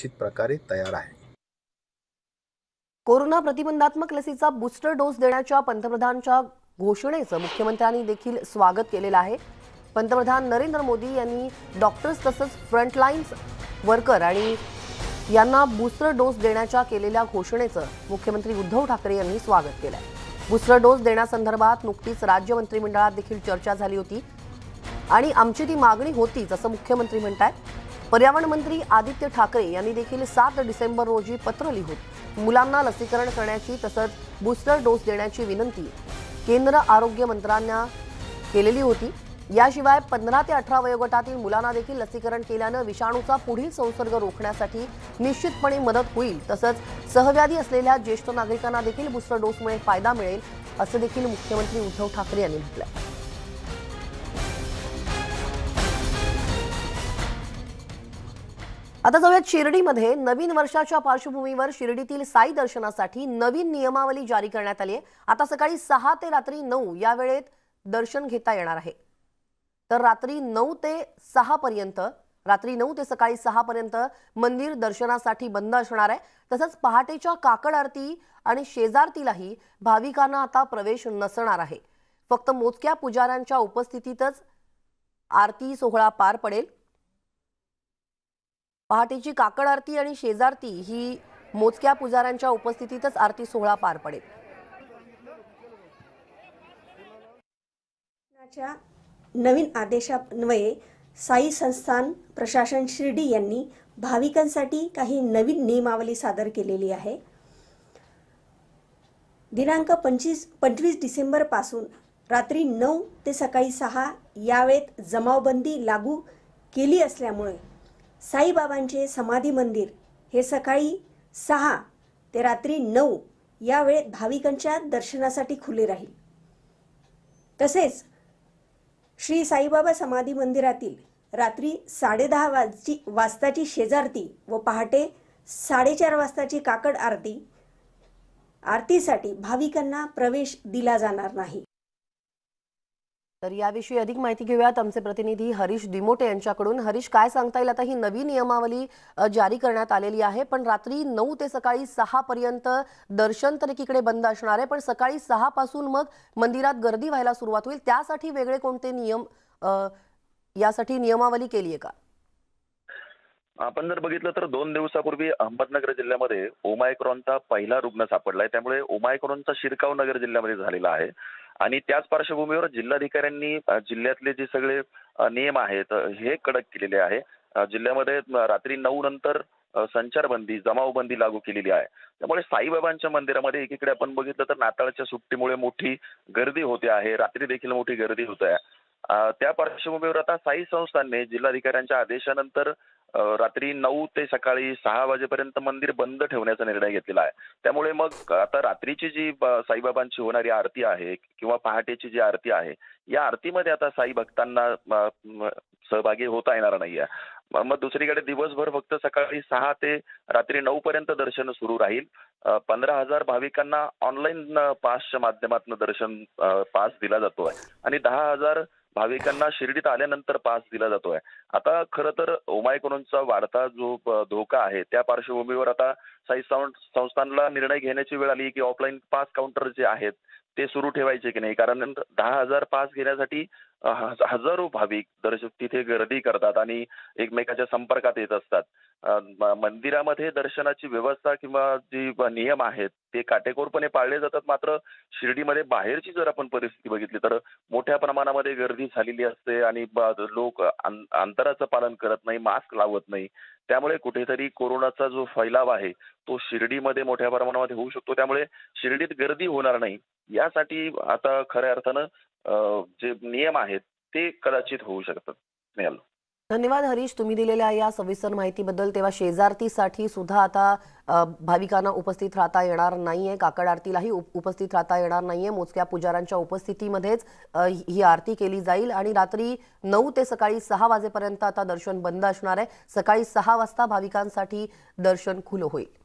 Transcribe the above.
निश्चित प्रकारे तयार आहे. कोरोना प्रतिबंधात्मक लसीचा बूस्टर डोस देण्याच्या पंतप्रधानांच्या घोषणेचं मुख्यमंत्र्यांनी देखील स्वागत केलेलं आहे. पंतप्रधान नरेंद्र मोदी यांनी डॉक्टर्स तसंच फ्रंटलाईन्स वर्कर आणि यांना बूस्टर डोस देण्याच्या केलेल्या घोषणेचं मुख्यमंत्री उद्धव ठाकरे यांनी स्वागत केलं आहे बूस्टर डोस देण्यासंदर्भात नुकतीच राज्य मंत्रिमंडळात देखील चर्चा झाली होती. आणि आमची ती मागणी होतीच असं मुख्यमंत्री म्हणतात पर्यावरण मंत्री आदित्य ठाकरे यांनी देखील सात डिसेंबर रोजी पत्र लिहून मुलांना लसीकरण करण्याची तसंच बूस्टर डोस देण्याची विनंती केंद्र आरोग्य मंत्र्यांना केलेली होती. याशिवाय पंधरा ते अठरा वयोगटातील मुलांना देखील लसीकरण केल्यानं विषाणूचा पुढील संसर्ग रोखण्यासाठी निश्चितपणे मदत होईल. तसंच सहव्याधी असलेल्या ज्येष्ठ नागरिकांना देखील बूस्टर डोसमुळे फायदा मिळेल असं देखील मुख्यमंत्री उद्धव ठाकरे यांनी म्हटलं आता जाऊयात शिर्डीमध्ये. नवीन वर्षाच्या पार्श्वभूमीवर शिर्डीतील साई दर्शनासाठी नवीन नियमावली जारी करण्यात आली आहे. आता सकाळी सहा ते रात्री नऊ या वेळेत दर्शन घेता येणार आहे. तर रात्री नऊ ते सहा पर्यंत रात्री नऊ ते सकाळी सहा पर्यंत मंदिर दर्शनासाठी बंद असणार आहे. तसंच पहाटेच्या काकड आरती आणि शेजारतीलाही भाविकांना आता प्रवेश नसणार आहे. फक्त मोजक्या पुजाऱ्यांच्या उपस्थितीतच आरती सोहळा पार पडेल. पहाटेची काकड आरती आणि शेजारती ही मोजक्या पुजाऱ्यांच्या उपस्थितीतच आरती सोहळा पार पडेल. नवीन आदेशान्वये साई संस्थान प्रशासन शिर्डी यांनी भाविकांसाठी काही नवीन नियमावली सादर केलेली आहे. दिनांक पंचवीस पंचवीस डिसेंबरपासून रात्री नऊ ते सकाळी सहा या वेळेत जमावबंदी लागू केली असल्यामुळे साईबाबांचे समाधी मंदिर हे सकाळी सहा ते रात्री नऊ या वेळेत भाविकांच्या दर्शनासाठी खुले राहील. तसेच श्री साईबाबा समाधी मंदिरातील रात्री साडेदहा वाजची वाजताची शेजारती व पहाटे साडेचार वाजताची काकड आरती आरतीसाठी भाविकांना प्रवेश दिला जाणार नाही. तर याविषयी अधिक माहिती घेऊयात. आमचे प्रतिनिधी हरीश दिमोटे यांच्याकडून. हरीश काय सांगता येईल? आता ही नवी नियमावली जारी करण्यात आलेली आहे पण रात्री नऊ ते सकाळी सहा पर्यंत दर्शन तर एकीकडे बंद असणार आहे पण सकाळी सहा पासून मग मंदिरात गर्दी व्हायला सुरुवात होईल. त्यासाठी वेगळे कोणते नियम यासाठी नियमावली केली आहे का? आपण जर बघितलं तर दोन दिवसापूर्वी अहमदनगर जिल्ह्यामध्ये ओमायक्रॉनचा पहिला रुग्ण सापडलाय त्यामुळे ओमायक्रॉनचा शिरकाव नगर जिल्ह्यामध्ये झालेला आहे. आणि त्याच पार्श्वभूमीवर जिल्हाधिकाऱ्यांनी जिल्ह्यातले जे सगळे नियम आहेत हे कडक केलेले आहे. जिल्ह्यामध्ये रात्री नऊ नंतर संचारबंदी जमावबंदी लागू केलेली आहे. त्यामुळे साईबाबांच्या मंदिरामध्ये एकीकडे आपण बघितलं तर नाताळच्या सुट्टीमुळे मोठी गर्दी होते आहे. रात्री देखील मोठी गर्दी होत आहे. त्या पार्श्वभूमीवर आता साई संस्थांनी जिल्हाधिकाऱ्यांच्या आदेशानंतर रात्री नऊ ते सकाळी सहा वाजेपर्यंत मंदिर बंद ठेवण्याचा निर्णय घेतलेला आहे. त्यामुळे मग आता रात्रीची जी साईबाबांची होणारी आरती आहे किंवा पहाटेची जी आरती आहे या आरतीमध्ये आता साई भक्तांना सहभागी होता येणार नाहीये. मग दुसरीकडे दिवसभर फक्त सकाळी सहा ते रात्री नऊ पर्यंत दर्शन सुरू राहील. पंधरा हजार भाविकांना ऑनलाईन पासच्या माध्यमातून दर्शन पास दिला जातोय. आणि दहा हजार भाविकांना शिर्डीत आल्यानंतर पास दिला जातोय. आता खरं तर ओमायकोनचा वाढता जो धोका आहे त्या पार्श्वभूमीवर आता साई संस्थानला निर्णय घेण्याची वेळ आली की ऑफलाईन पास काउंटर जे आहेत ते सुरू ठेवायचे की नाही? कारण दहा हजार पास घेण्यासाठी हजारो भाविक दर्शक तिथे गर्दी करतात आणि एकमेकाच्या संपर्कात येत असतात. मंदिरामध्ये दर्शनाची व्यवस्था किंवा जी नियम आहेत ते काटेकोरपणे पाळले जातात. मात्र शिर्डीमध्ये बाहेरची जर आपण परिस्थिती बघितली तर मोठ्या प्रमाणामध्ये गर्दी झालेली असते आणि लोक अंतराचं पालन करत नाही मास्क लावत नाही. त्यामुळे कुठेतरी कोरोनाचा जो फैलाव आहे तो शिर्डीमध्ये मोठ्या प्रमाणामध्ये होऊ शकतो. त्यामुळे शिर्डीत गर्दी होणार नाही. यासाठी आता खऱ्या अर्थानं जे नियम आहेत ते कदाचित होऊ शकतात. स्नेहल धन्यवाद हरीश तुम्ही दिलेल्या या सविस्तर माहितीबद्दल. तेव्हा शेजारतीसाठी सुद्धा आता भाविकांना उपस्थित राहता येणार नाहीये. काकड आरतीलाही उपस्थित राहता येणार नाहीये. मोजक्या पुजाऱ्यांच्या उपस्थितीमध्येच ही आरती केली जाईल. आणि रात्री नऊ ते सकाळी सहा वाजेपर्यंत आता दर्शन बंद असणार आहे. सकाळी सहा वाजता भाविकांसाठी दर्शन खुलं होईल.